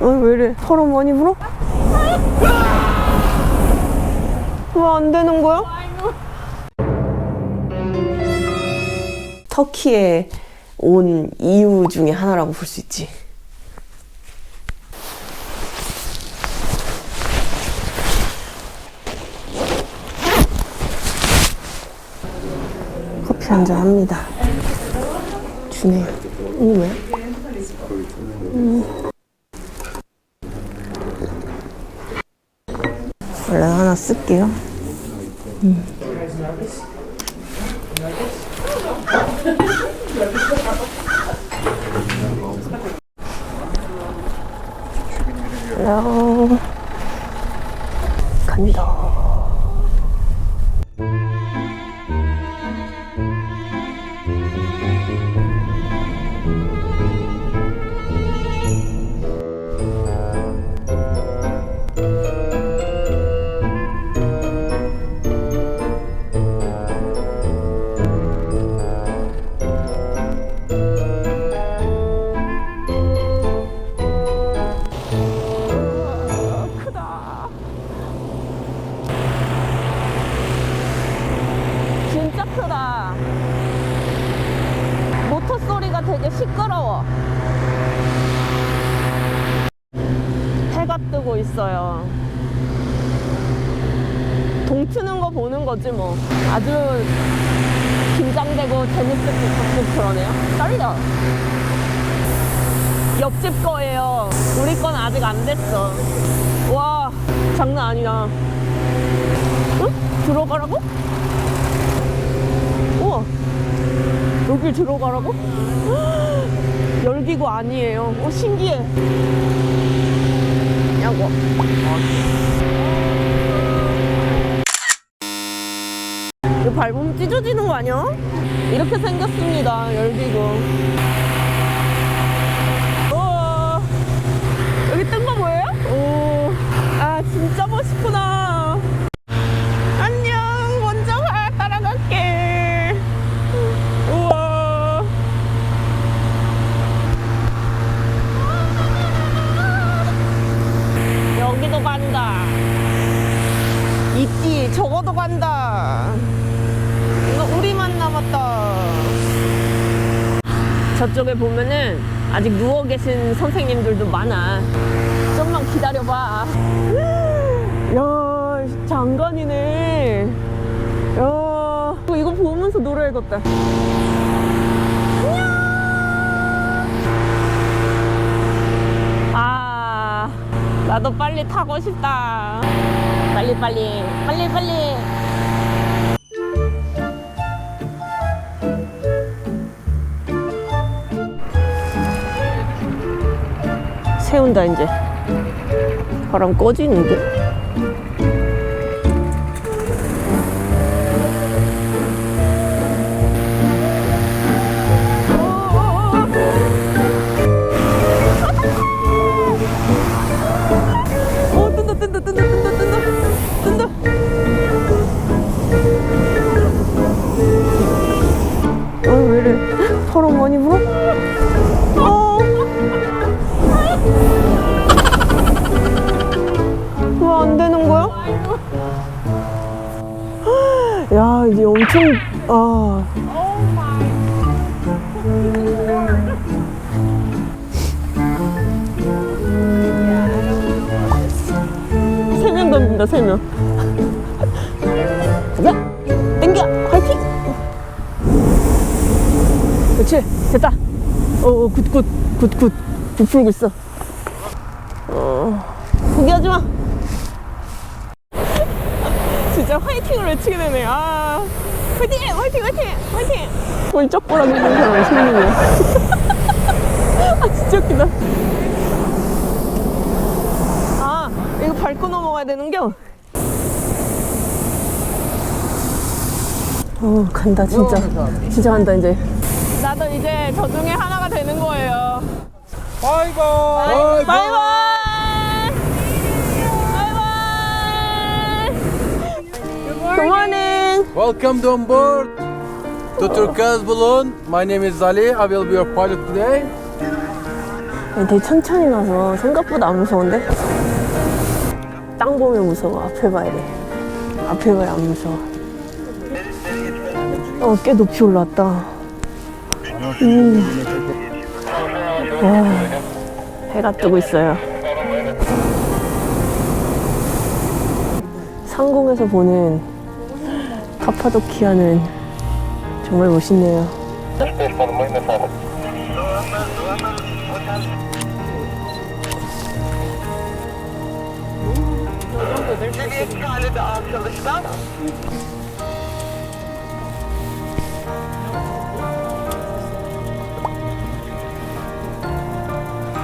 어, 왜 이래? 바람 많이 불어? 왜 안 되는 거야? 터키에 온 이유 중에 하나라고 볼 수 있지. 커피 한잔 합니다. 주네요. 이게 뭐야? 원래 하나 쓸게요. 음. 헬로. 간다. 있어요. 동트는 거 보는 거지 뭐. 아주 긴장되고 같고 그러네요. 떨려. 옆집 거예요. 우리 건 아직 안 됐어. 와, 장난 아니다. 응? 들어가라고? 우와 여길 들어가라고? 열기구 아니에요 어 신기해 야고. 이거 밟으면 찢어지는 거 아니야? 이렇게 생겼습니다 열기구 우와 여기 뜬 거 뭐예요? 오, 아 진짜 멋있구나 간다. 있지 저거도 간다. 이거 우리만 남았다. 저쪽에 보면은 아직 누워 계신 선생님들도 많아. 좀만 기다려봐. 야 장관이네. 야 이거 보면서 노래해야겠다 나도 빨리 타고 싶다. 빨리 빨리 빨리 빨리. 세운다 이제. 바람 꺼지는데 이제 엄청 아. 세명 던진다 세 명. 가자. 땡겨. 화이팅. 그렇지 됐다. 어 굿 굿 굿 굿. 부풀고 있어. 어 포기하지 마 진짜 화이팅을 외치게 되네. 아 화이팅 화이팅 화이팅 화이팅. 꼴쩍보라 있는 사람이 승리야? 아 진짜 웃기다. 아 이거 밟고 넘어가야 되는겨? 어 간다 진짜. 진짜 간다 이제. 나도 이제 저 중에 하나가 되는 거예요. 바이바이. 바이바이 바이바이 Good morning Welcome on board to Turquoise Balloon. My name is Ali. I will be your pilot today. 아니, 되게 천천히 가서 생각보다 안 무서운데? 땅 보면 무서워. 앞에 봐야 돼. 앞에 봐야 안 무서워. 어, 꽤 높이 올라왔다. 음. 와, 해가 뜨고 있어요. 상공에서 보는 카파도키아는 정말 멋있네요.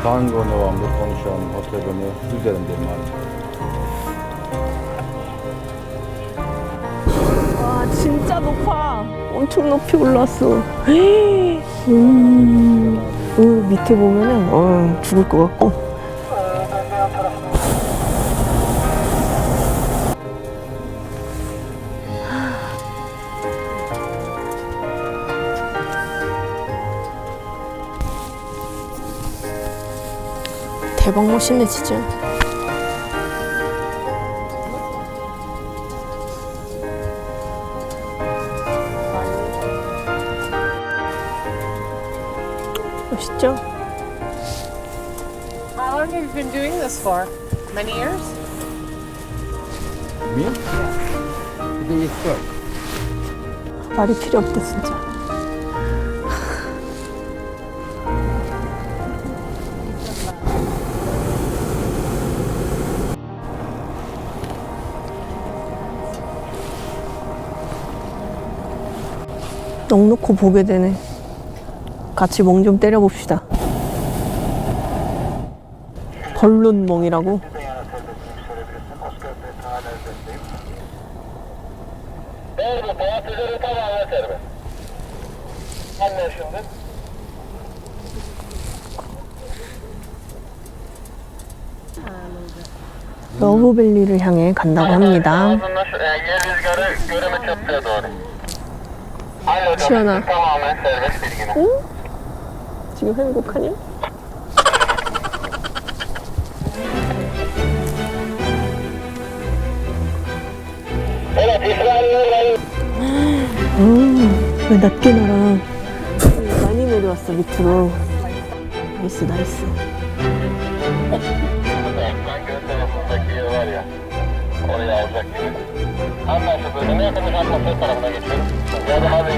Tango November konuşan Hoteben'i üzerindeyim abi. 와 진짜 높아. 엄청 높이 올라왔어. 음, 음, 밑에 보면은 어, 죽을 것 같고. 대박 멋있네 진짜 있죠? How long have you been doing this for? Many years? Me? Bir de yeter. 말이 필요 없다 진짜 넉넉히 보게 되네 같이 멍 좀 때려봅시다 벌룬멍이라고? 러브밸리를 향해 간다고 합니다 e, 시원하. bilgine. 지금 행복하냐? 음, 왜 낮게 날아? 많이 내려왔어 밑으로. 나이스 나이스. Ben göz tarafındaki yer var ya, oraya alacak gibi. Anlaşıldı. Ne yapalım? Anlaşıldı tarafına geçiyorum. Bu adam abi, e,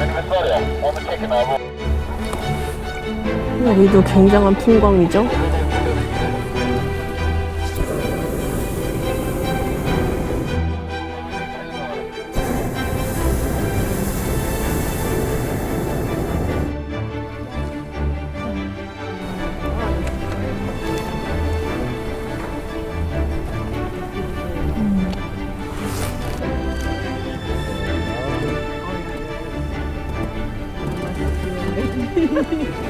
minibüs var ya, onu çekin abi. 여기도 굉장한 풍광이죠.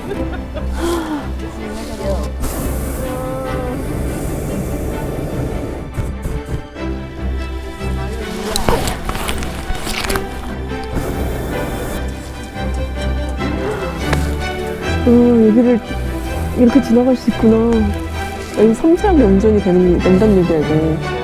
여기를 이렇게 지나갈 수 있구나. 여기 섬세하게 운전이 되는, 된다는 얘기야, 이거.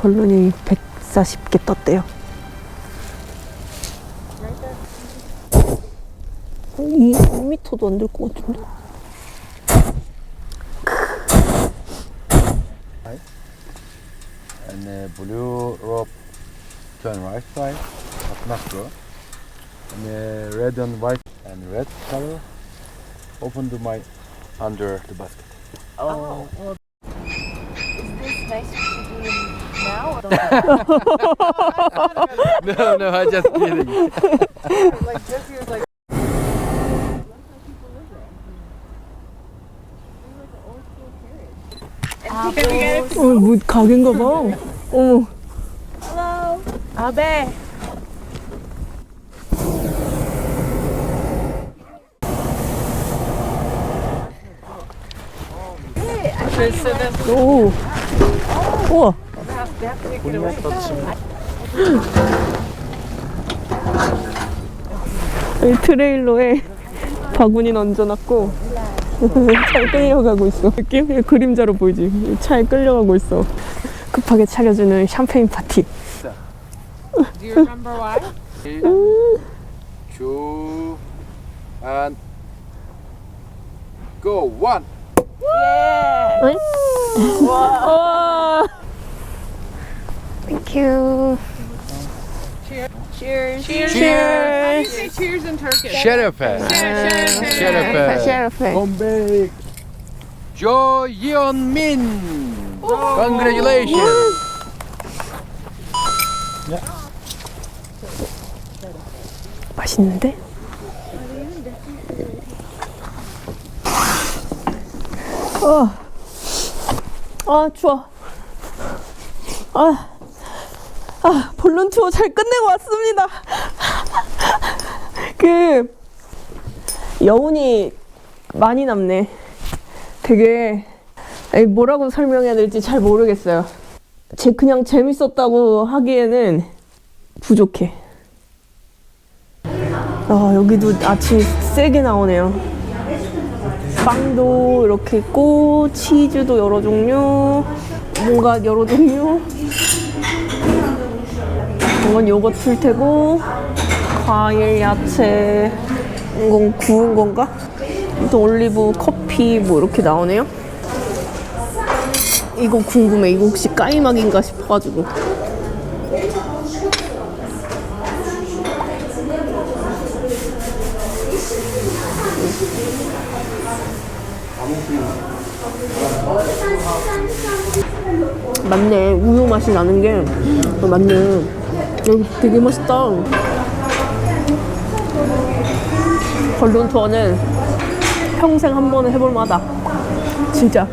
벌룬이 140개 떴대요. 이 2m도 안 될 것 같은데? And uh, blue rope turn right side, but not go. And uh, red and white and red color open to my under the basket. Oh, well. Is this nice to do now now. No, no, I'm just kidding. like this, was like. 어, 뭐 가게인가 봐. 어머. 아베. 오. 우와. 이 트레일러에 바구니 얹어놨고 차에 끌려가고 있어. 느낌? 그림자로 보이지? 차에 끌려가고 있어. 급하게 차려주는 샴페인 파티. Do you remember why? Two and go. One. 와. Cheers. Cheers. How do you say cheers in Turkish? Şerefe. Şerefe. 셰프. Bombay. Jo Yeon Min. Congratulations. 맛있는데? 어. 아, 추워. 아, 아, 본론 투어 잘 끝내고 왔습니다. 그, 여운이 많이 남네. 되게, 뭐라고 설명해야 될지 잘 모르겠어요. 제 그냥 재밌었다고 하기에는 부족해. 아, 여기도 아침이 세게 나오네요. 빵도 이렇게 있고, 치즈도 여러 종류, 뭔가 여러 종류. 이건 요거트일 테고, 과일, 야채, 이건 구운 건가? 또 올리브, 커피 뭐 이렇게 나오네요. 이거 궁금해. 이거 혹시 까이막인가 싶어가지고. 맞네. 우유 맛이 나는 게 어, 맞네. 여기 되게 맛있다. 벌룬 투어는 평생 한 번은 해볼 만하다. 진짜.